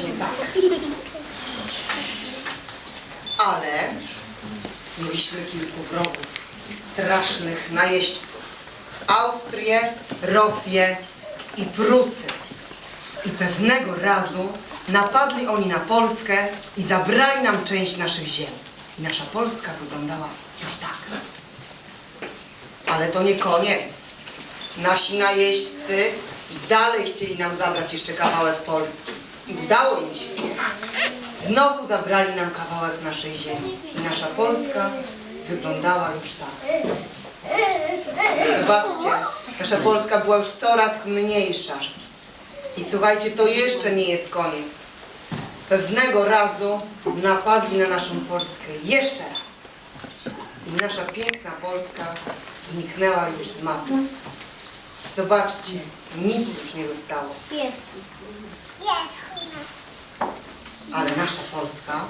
Właśnie tak. Ale mieliśmy kilku wrogów, strasznych najeźdźców. Austrię, Rosję i Prusy. I pewnego razu napadli oni na Polskę i zabrali nam część naszych ziem. I nasza Polska wyglądała już tak. Ale to nie koniec. Nasi najeźdźcy dalej chcieli nam zabrać jeszcze kawałek Polski. I udało im się. Znowu zabrali nam kawałek naszej ziemi. I nasza Polska wyglądała już tak. Zobaczcie, nasza Polska była już coraz mniejsza. I słuchajcie, to jeszcze nie jest koniec. Pewnego razu napadli na naszą Polskę jeszcze raz. I nasza piękna Polska zniknęła już z mapy. Zobaczcie, nic już nie zostało. Jest. Ale nasza Polska.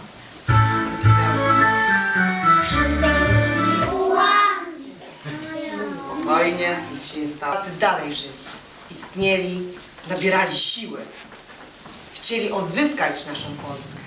Spokojnie, nic się nie stało. Polacy dalej żyli. Istnieli, nabierali siły. Chcieli odzyskać naszą Polskę.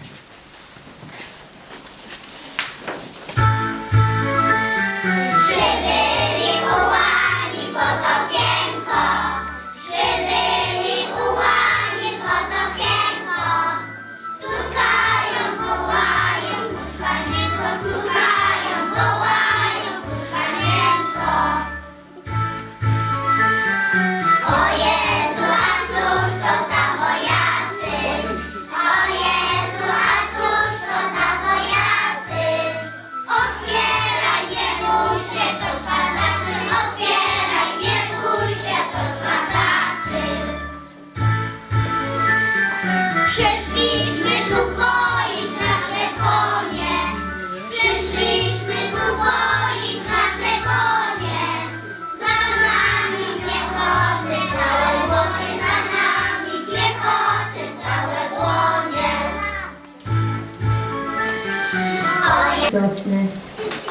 Sosny.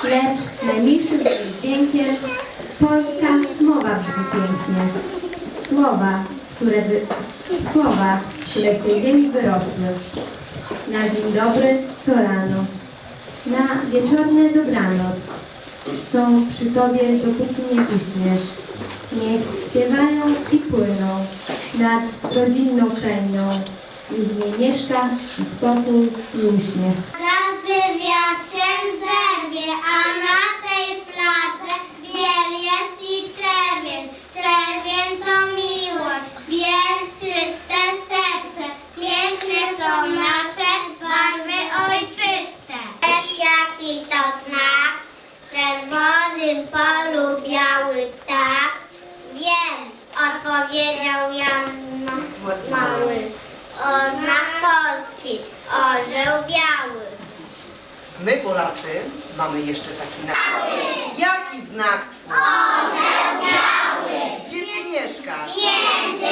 Lecz najmilszym jej dźwiękiem polska mowa brzmi pięknie. Słowa, które, wy, słowa, które z tej ziemi wyrosły. Na dzień dobry to rano. Na wieczorne dobranoc. Są przy Tobie, dopóki nie uśniesz. Niech śpiewają i płyną nad rodzinną krainą. W niej mieszka i spokój i uśmiech. Każdy wiatr się zerwie, a na tej fladze biel jest i czerwień. Czerwień to miłość, biel czyste serce. Piękne są nasze barwy ojczyste. Wiesz jaki to znak? W czerwonym polu biały ptak. Wiem, odpowiedział Jan Ma- Mały. O znak Polski, orzeł biały. My Polacy mamy jeszcze taki znak. Jaki znak twój? Orzeł biały. Gdzie ty mieszkasz? Między